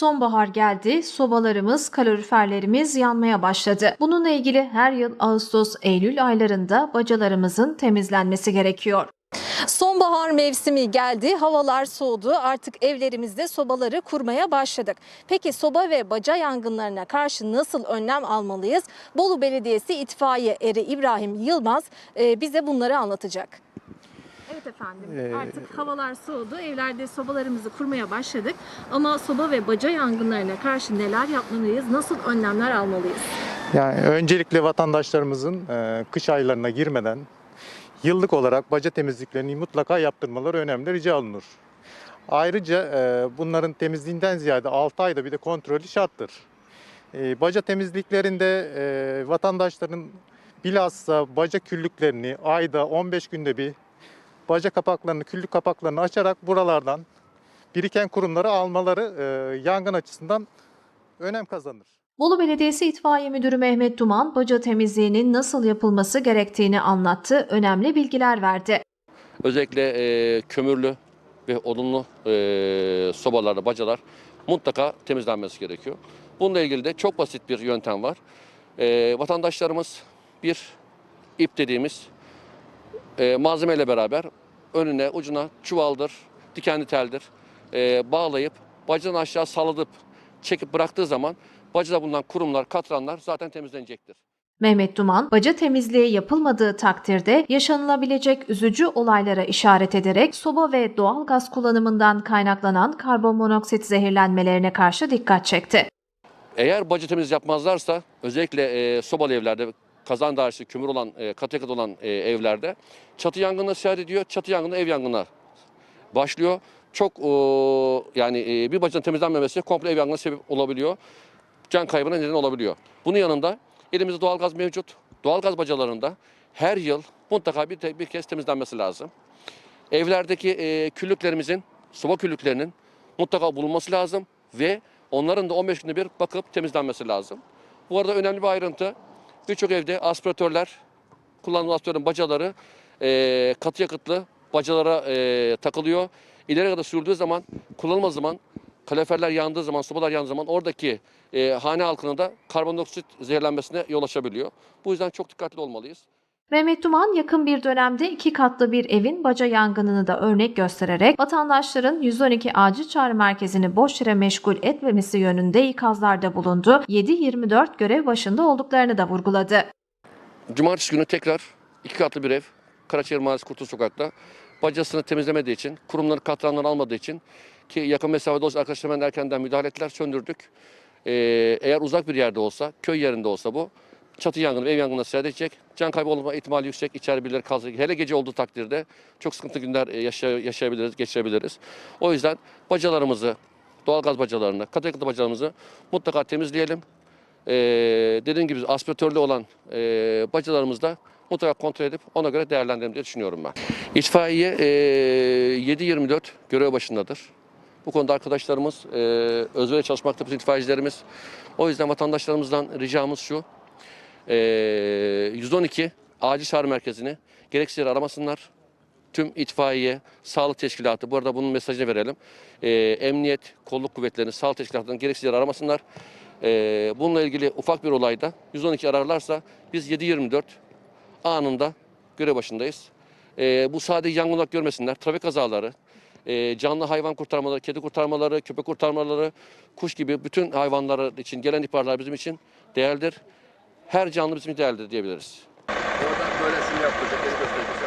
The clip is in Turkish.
Sonbahar geldi, sobalarımız, kaloriferlerimiz yanmaya başladı. Bununla ilgili her yıl Ağustos-Eylül aylarında bacalarımızın temizlenmesi gerekiyor. Sonbahar mevsimi geldi, havalar soğudu. Artık evlerimizde sobaları kurmaya başladık. Peki soba ve baca yangınlarına karşı nasıl önlem almalıyız? Bolu Belediyesi İtfaiye Eri İbrahim Yılmaz e, bize bunları anlatacak. Evet efendim Ee, artık havalar soğudu. Evlerde sobalarımızı kurmaya başladık. Ama soba ve baca yangınlarına karşı neler yapmalıyız? Nasıl önlemler almalıyız? Yani öncelikle vatandaşlarımızın e, kış aylarına girmeden yıllık olarak baca temizliklerini mutlaka yaptırmaları önemli rica olunur. Ayrıca e, bunların temizliğinden ziyade 6 ayda bir de kontrolü şarttır. E, baca temizliklerinde e, vatandaşların bilhassa baca küllüklerini ayda 15 günde bir baca kapaklarını, küllük kapaklarını açarak buralardan biriken kurumları almaları e, yangın açısından önem kazanır. Bolu Belediyesi İtfaiye Müdürü Mehmet Duman, baca temizliğinin nasıl yapılması gerektiğini anlattı, önemli bilgiler verdi. Özellikle e, kömürlü ve odunlu e, sobalarda bacalar mutlaka temizlenmesi gerekiyor. Bununla ilgili de çok basit bir yöntem var. E, vatandaşlarımız bir ip dediğimiz e, malzemeyle beraber önüne ucuna çuvaldır, dikenli teldir e, bağlayıp bacadan aşağı salladıp çekip bıraktığı zaman bacada bulunan kurumlar, katranlar zaten temizlenecektir. Mehmet Duman, baca temizliği yapılmadığı takdirde yaşanılabilecek üzücü olaylara işaret ederek soba ve doğal gaz kullanımından kaynaklanan karbonmonoksit zehirlenmelerine karşı dikkat çekti. Eğer baca temiz yapmazlarsa özellikle e, sobalı evlerde kazan dairesi kömür olan e, katı yakıt olan e, evlerde çatı yangınına sirayet ediyor. Çatı yangını ev yangınına başlıyor. Çok o, yani e, bir bacanın temizlenmemesi komple ev yangınına sebep olabiliyor. Can kaybına neden olabiliyor. Bunun yanında elimizde doğalgaz mevcut. Doğalgaz bacalarında her yıl mutlaka bir, bir kez temizlenmesi lazım. Evlerdeki e, küllüklerimizin, soba küllüklerinin mutlaka bulunması lazım ve onların da 15 günde bir bakıp temizlenmesi lazım. Bu arada önemli bir ayrıntı. Birçok evde aspiratörler, kullanılan aspiratörün bacaları e, katı yakıtlı bacalara e, takılıyor. İleri kadar sürdüğü zaman, kullanılmadığı zaman, kaloriferler yandığı zaman, sobalar yandığı zaman oradaki e, hane halkının da karbondioksit zehirlenmesine yol açabiliyor. Bu yüzden çok dikkatli olmalıyız. Mehmet Duman yakın bir dönemde iki katlı bir evin baca yangınını da örnek göstererek vatandaşların 112 acil çağrı merkezini boş yere meşgul etmemesi yönünde ikazlarda bulundu. 7-24 görev başında olduklarını da vurguladı. Cumartesi günü tekrar iki katlı bir ev Karaçayır Mahallesi Kurtul Sokak'ta bacasını temizlemediği için, kurumların katranlarını almadığı için ki yakın mesafede olsa arkadaşlar hemen erkenden müdahale ettiler, söndürdük. Ee, eğer uzak bir yerde olsa, köy yerinde olsa bu çatı yangını, ev yangınına sirayet edecek. Can kaybı olma ihtimali yüksek. İçeride birileri kalacak. Hele gece olduğu takdirde çok sıkıntı günler e, yaşay- yaşayabiliriz, geçirebiliriz. O yüzden bacalarımızı, doğalgaz bacalarını, katı yakıtlı bacalarımızı mutlaka temizleyelim. Ee, dediğim gibi aspiratörlü olan e, bacalarımızda mutlaka kontrol edip ona göre değerlendirelim diye düşünüyorum ben. İtfaiye e, 7-24 görev başındadır. Bu konuda arkadaşlarımız e, özverili çalışmakta bütün itfaiyecilerimiz. O yüzden vatandaşlarımızdan ricamız şu. E, 112 acil çağrı merkezini gereksiz yere aramasınlar. Tüm itfaiye, sağlık teşkilatı, bu arada bunun mesajını verelim. E, emniyet, kolluk kuvvetlerinin, sağlık teşkilatlarının gereksiz yere aramasınlar. E, bununla ilgili ufak bir olayda 112 ararlarsa biz 7-24 anında görev başındayız. E, bu sadece yangın olarak görmesinler. Trafik kazaları, e, canlı hayvan kurtarmaları, kedi kurtarmaları, köpek kurtarmaları, kuş gibi bütün hayvanlar için gelen ihbarlar bizim için değerlidir. Her canlı bizim değerlidir diyebiliriz. Orada böylesini yapacak, göstereceğiz.